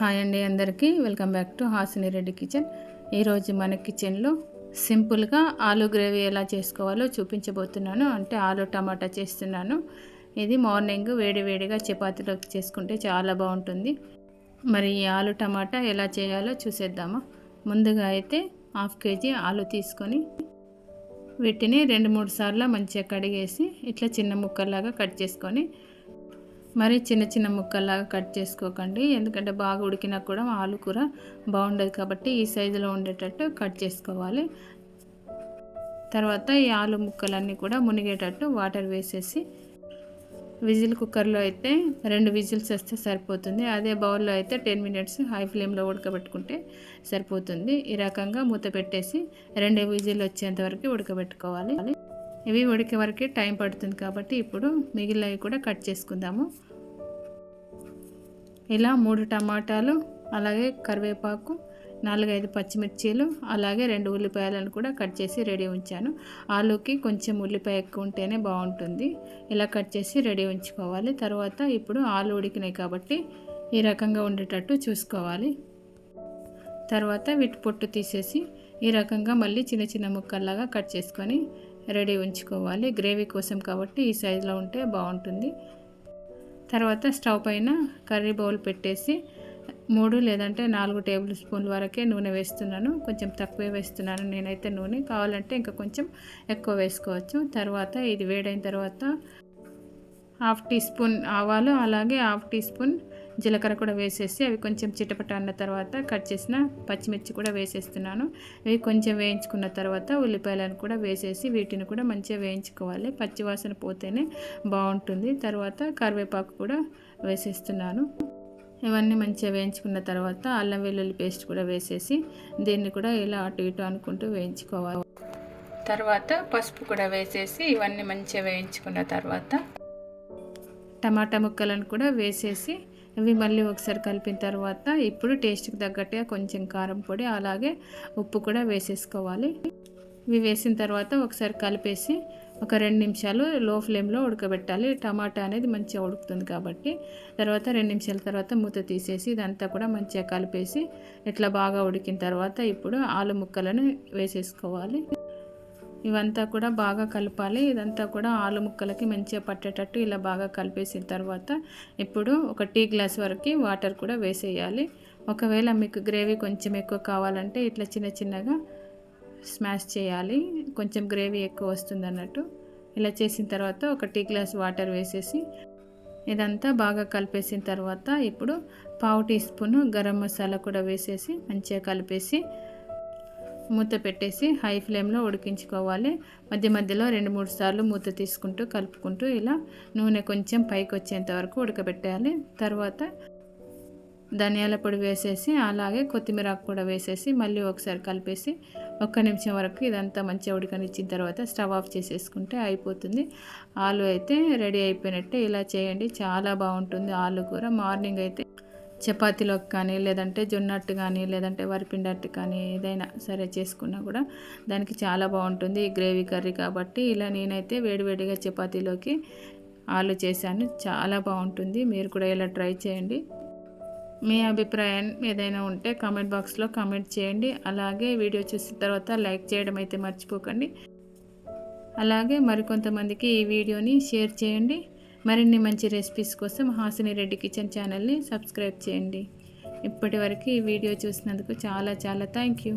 Hi అండి అందరికీ. Welcome back to Hasini Reddy kitchen. ఈరోజు మన కిచెన్లో సింపుల్గా ఆలు గ్రేవీ ఎలా చేసుకోవాలో చూపించబోతున్నాను. అంటే ఆలు టమాటా చేస్తున్నాను. ఇది మార్నింగ్ వేడివేడిగా చపాతీలోకి చేసుకుంటే చాలా బాగుంటుంది. మరి ఈ ఆలు టమాటా ఎలా చేయాలో చూసేద్దామా. ముందుగా అయితే హాఫ్ కేజీ ఆలు తీసుకొని వీటిని రెండు మూడు సార్లు మంచిగా కడిగేసి ఇట్లా చిన్న ముక్కల్లాగా కట్ చేసుకొని మరి చిన్న చిన్న ముక్కల్లాగా కట్ చేసుకోకండి. ఎందుకంటే బాగా ఉడికినా కూడా ఆలు కూర బాగుండదు కాబట్టి ఈ సైజులో ఉండేటట్టు కట్ చేసుకోవాలి. తర్వాత ఈ ఆలు ముక్కలన్నీ కూడా మునిగేటట్టు వాటర్ వేసేసి విజిల్ కుక్కర్లో అయితే రెండు విజిల్స్ వస్తే సరిపోతుంది. అదే బౌల్లో అయితే టెన్ మినిట్స్ హై ఫ్లేమ్లో ఉడకబెట్టుకుంటే సరిపోతుంది. ఈ రకంగా మూత పెట్టేసి రెండు విజిల్ వచ్చేంత వరకు ఉడకబెట్టుకోవాలి. ఇవి ఉడికే వరకు టైం పడుతుంది కాబట్టి ఇప్పుడు మిగిలినవి కూడా కట్ చేసుకుందాము. ఇలా మూడు టమాటాలు అలాగే కరివేపాకు నాలుగైదు పచ్చిమిర్చీలు అలాగే రెండు ఉల్లిపాయలను కూడా కట్ చేసి రెడీ ఉంచాను. ఆలుకి కొంచెం ఉల్లిపాయ ఎక్కువ ఉంటేనే బాగుంటుంది. ఇలా కట్ చేసి రెడీ ఉంచుకోవాలి. తర్వాత ఇప్పుడు ఆలు ఉడికినాయి కాబట్టి ఈ రకంగా ఉండేటట్టు చూసుకోవాలి. తర్వాత వీటి పొట్టు తీసేసి ఈ రకంగా మళ్ళీ చిన్న చిన్న ముక్కల్లాగా కట్ చేసుకొని రెడీ ఉంచుకోవాలి. గ్రేవీ కోసం కాబట్టి ఈ సైజులో ఉంటే బాగుంటుంది. తర్వాత స్టవ్ పైన కర్రీ బౌల్ పెట్టేసి మూడు లేదంటే నాలుగు టేబుల్ స్పూన్ల వరకే నూనె వేస్తున్నాను. కొంచెం తక్కువే వేస్తున్నాను నేనైతే నూనె. కావాలంటే ఇంకా కొంచెం ఎక్కువ వేసుకోవచ్చు. తర్వాత ఇది వేడైన తర్వాత హాఫ్ టీ స్పూన్ ఆవాలు అలాగే హాఫ్ టీ స్పూన్ జీలకర్ర కూడా వేసేసి అవి కొంచెం చిటపట అన్న తర్వాత కట్ చేసిన పచ్చిమిర్చి కూడా వేసేస్తున్నాను. ఇవి కొంచెం వేయించుకున్న తర్వాత ఉల్లిపాయలను కూడా వేసేసి వీటిని కూడా మంచిగా వేయించుకోవాలి. పచ్చివాసన పోతేనే బాగుంటుంది. తర్వాత కరివేపాకు కూడా వేసేస్తున్నాను. ఇవన్నీ మంచిగా వేయించుకున్న తర్వాత అల్లం వెల్లుల్లి పేస్ట్ కూడా వేసేసి దీన్ని కూడా ఇలా అటు ఇటు అనుకుంటూ వేయించుకోవాలి. తర్వాత పసుపు కూడా వేసేసి ఇవన్నీ మంచిగా వేయించుకున్న తర్వాత టమాటా ముక్కలను కూడా వేసేసి ఇవి మళ్ళీ ఒకసారి కలిపిన తర్వాత ఇప్పుడు టేస్ట్కి తగ్గట్టుగా కొంచెం కారం పొడి అలాగే ఉప్పు కూడా వేసేసుకోవాలి. ఇవి వేసిన తర్వాత ఒకసారి కలిపేసి ఒక రెండు నిమిషాలు లో ఫ్లేమ్లో ఉడకబెట్టాలి. టమాటా అనేది మంచిగా ఉడుకుతుంది కాబట్టి. తర్వాత రెండు నిమిషాల తర్వాత మూత తీసేసి ఇదంతా కూడా మంచిగా కలిపేసి ఇట్లా బాగా ఉడికిన తర్వాత ఇప్పుడు ఆలు ముక్కలను వేసేసుకోవాలి. ఇవంతా కూడా బాగా కలపాలి. ఇదంతా కూడా ఆలు ముక్కలకి మంచిగా పట్టేటట్టు ఇలా బాగా కలిపేసిన తర్వాత ఇప్పుడు ఒక టీ గ్లాస్ వరకు వాటర్ కూడా వేసేయాలి. ఒకవేళ మీకు గ్రేవీ కొంచెం ఎక్కువ కావాలంటే ఇట్లా చిన్న చిన్నగా స్మాష్ చేయాలి. కొంచెం గ్రేవీ ఎక్కువ వస్తుంది అన్నట్టు. ఇలా చేసిన తర్వాత ఒక టీ గ్లాస్ వాటర్ వేసేసి ఇదంతా బాగా కలిపేసిన తర్వాత ఇప్పుడు పావు టీ స్పూన్ గరం మసాలా కూడా వేసేసి మంచిగా కలిపేసి మూత పెట్టేసి హై ఫ్లేమ్లో ఉడికించుకోవాలి. మధ్య మధ్యలో రెండు మూడు సార్లు మూత తీసుకుంటూ కలుపుకుంటూ ఇలా నూనె కొంచెం పైకి వచ్చేంత వరకు ఉడకబెట్టాలి తర్వాత ధనియాల పొడి వేసేసి అలాగే కొత్తిమీర కూడా వేసేసి మళ్ళీ ఒకసారి కలిపేసి ఒక్క నిమిషం వరకు ఇదంతా మంచిగా ఉడకనిచ్చిన తర్వాత స్టవ్ ఆఫ్ చేసేసుకుంటే అయిపోతుంది. ఆలు అయితే రెడీ అయిపోయినట్టే. ఇలా చేయండి. చాలా బాగుంటుంది ఆలు కూర. మార్నింగ్ అయితే చపాతీలోకి కానీ లేదంటే జొన్నట్టు కానీ లేదంటే వరిపిండట్టు కానీ ఏదైనా సరే చేసుకున్నా కూడా దానికి చాలా బాగుంటుంది ఈ గ్రేవీ కర్రీ కాబట్టి. ఇలా నేనైతే వేడివేడిగా చపాతీలోకి ఆలు చేశాను. చాలా బాగుంటుంది. మీరు కూడా ఇలా ట్రై చేయండి. మీ అభిప్రాయం ఏదైనా ఉంటే కామెంట్ బాక్స్లో కామెంట్ చేయండి. అలాగే వీడియో చూసిన తర్వాత లైక్ చేయడం అయితే మర్చిపోకండి. అలాగే మరికొంతమందికి ఈ వీడియోని షేర్ చేయండి. మరిన్ని మంచి రెసిపీస్ కోసం హాసిని రెడ్డి కిచెన్ ఛానల్ని సబ్స్క్రైబ్ చేయండి. ఇప్పటి వరకు ఈ వీడియో చూసినందుకు చాలా చాలా థ్యాంక్ యూ.